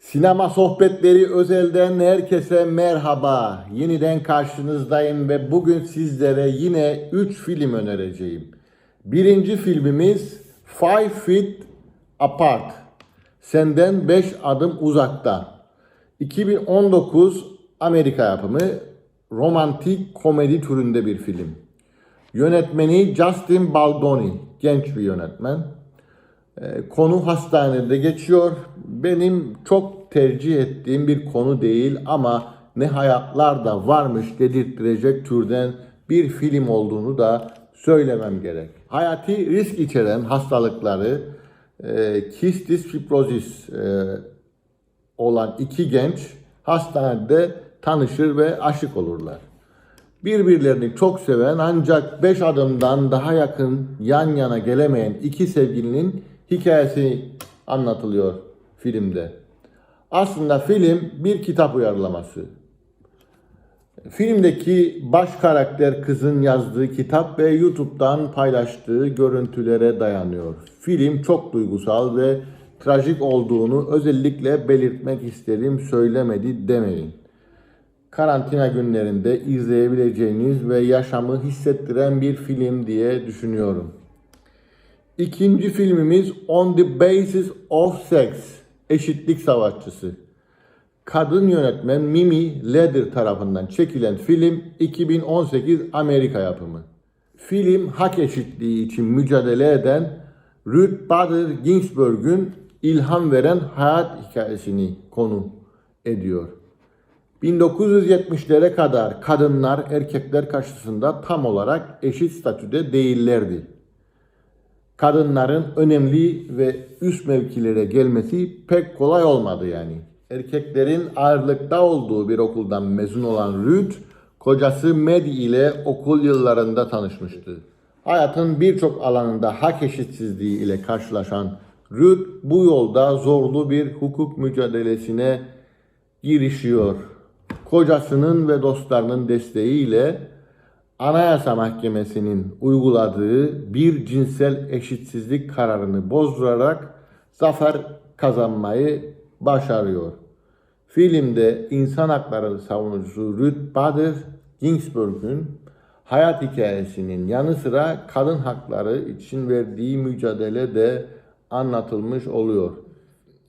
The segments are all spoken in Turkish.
Sinema sohbetleri özelden herkese merhaba. Yeniden karşınızdayım ve bugün sizlere yine 3 film önereceğim. Birinci filmimiz Five Feet Apart. Senden 5 adım uzakta. 2019 Amerika yapımı romantik komedi türünde bir film. Yönetmeni Justin Baldoni, genç bir yönetmen. Ee, Konu hastanede geçiyor. Benim çok tercih ettiğim bir konu değil ama ne hayatlar da varmış dedirttirecek türden bir film olduğunu da söylemem gerek. Hayati risk içeren hastalıkları e, kistis fibrozis e, olan iki genç hastanede tanışır ve aşık olurlar. Birbirlerini çok seven ancak beş adımdan daha yakın yan yana gelemeyen iki sevgilinin hikayesi anlatılıyor filmde. Aslında film bir kitap uyarlaması. Filmdeki baş karakter kızın yazdığı kitap ve YouTube'dan paylaştığı görüntülere dayanıyor. Film çok duygusal ve trajik olduğunu özellikle belirtmek isterim söylemedi demeyin karantina günlerinde izleyebileceğiniz ve yaşamı hissettiren bir film diye düşünüyorum. İkinci filmimiz On the Basis of Sex, Eşitlik Savaşçısı. Kadın yönetmen Mimi Leder tarafından çekilen film 2018 Amerika yapımı. Film hak eşitliği için mücadele eden Ruth Bader Ginsburg'un ilham veren hayat hikayesini konu ediyor. 1970'lere kadar kadınlar erkekler karşısında tam olarak eşit statüde değillerdi. Kadınların önemli ve üst mevkilere gelmesi pek kolay olmadı yani. Erkeklerin ağırlıkta olduğu bir okuldan mezun olan Ruth, kocası Maddie ile okul yıllarında tanışmıştı. Hayatın birçok alanında hak eşitsizliği ile karşılaşan Ruth bu yolda zorlu bir hukuk mücadelesine girişiyor kocasının ve dostlarının desteğiyle Anayasa Mahkemesi'nin uyguladığı bir cinsel eşitsizlik kararını bozdurarak zafer kazanmayı başarıyor. Filmde insan hakları savunucusu Ruth Bader Ginsburg'un hayat hikayesinin yanı sıra kadın hakları için verdiği mücadele de anlatılmış oluyor.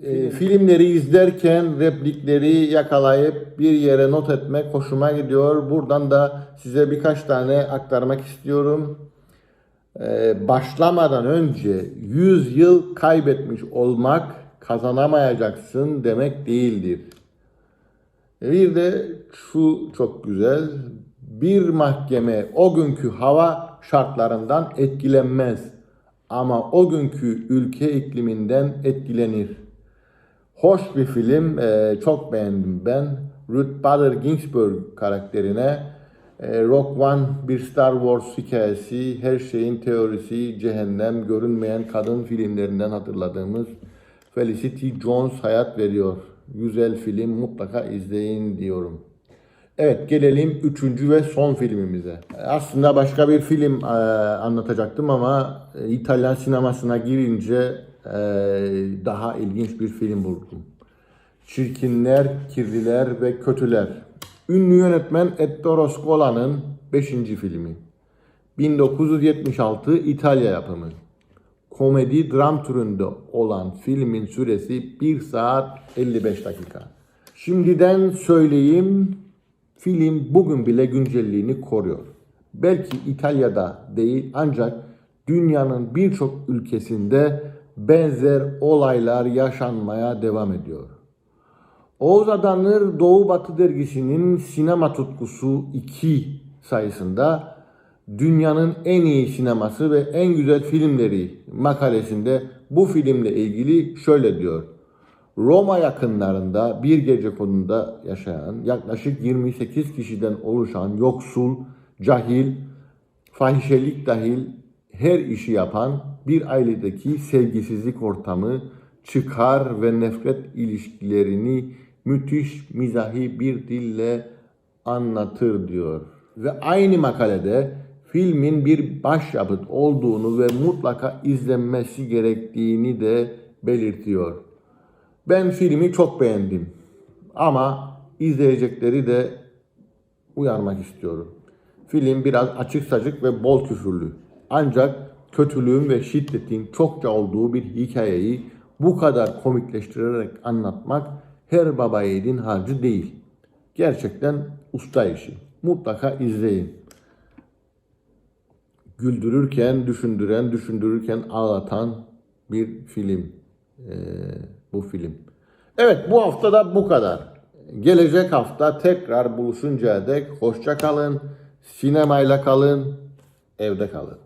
E, filmleri izlerken replikleri yakalayıp bir yere not etmek hoşuma gidiyor. Buradan da size birkaç tane aktarmak istiyorum. E, başlamadan önce 100 yıl kaybetmiş olmak kazanamayacaksın demek değildir. Bir de şu çok güzel. Bir mahkeme o günkü hava şartlarından etkilenmez ama o günkü ülke ikliminden etkilenir. Hoş bir film. Ee, çok beğendim ben. Ruth Bader Ginsburg karakterine e, Rock One bir Star Wars hikayesi, her şeyin teorisi, cehennem, görünmeyen kadın filmlerinden hatırladığımız Felicity Jones hayat veriyor. Güzel film mutlaka izleyin diyorum. Evet gelelim üçüncü ve son filmimize. Aslında başka bir film e, anlatacaktım ama e, İtalyan sinemasına girince e, daha ilginç bir film buldum. Çirkinler, Kirliler ve Kötüler. Ünlü yönetmen Ettore Scola'nın 5. filmi. 1976 İtalya yapımı. Komedi dram türünde olan filmin süresi 1 saat 55 dakika. Şimdiden söyleyeyim film bugün bile güncelliğini koruyor. Belki İtalya'da değil ancak dünyanın birçok ülkesinde benzer olaylar yaşanmaya devam ediyor. Oğuz Adanır Doğu Batı dergisinin sinema tutkusu 2 sayısında dünyanın en iyi sineması ve en güzel filmleri makalesinde bu filmle ilgili şöyle diyor. Roma yakınlarında bir gece konunda yaşayan yaklaşık 28 kişiden oluşan yoksul, cahil, fahişelik dahil her işi yapan bir ailedeki sevgisizlik ortamı, çıkar ve nefret ilişkilerini müthiş mizahi bir dille anlatır diyor. Ve aynı makalede filmin bir başyapıt olduğunu ve mutlaka izlenmesi gerektiğini de belirtiyor. Ben filmi çok beğendim. Ama izleyecekleri de uyarmak istiyorum. Film biraz açık saçık ve bol küfürlü. Ancak kötülüğün ve şiddetin çokça olduğu bir hikayeyi bu kadar komikleştirerek anlatmak her baba yiğidin harcı değil. Gerçekten usta işi. Mutlaka izleyin. Güldürürken, düşündüren, düşündürürken ağlatan bir film. Ee, bu film. Evet bu hafta da bu kadar. Gelecek hafta tekrar buluşuncaya dek hoşça kalın, sinemayla kalın, evde kalın.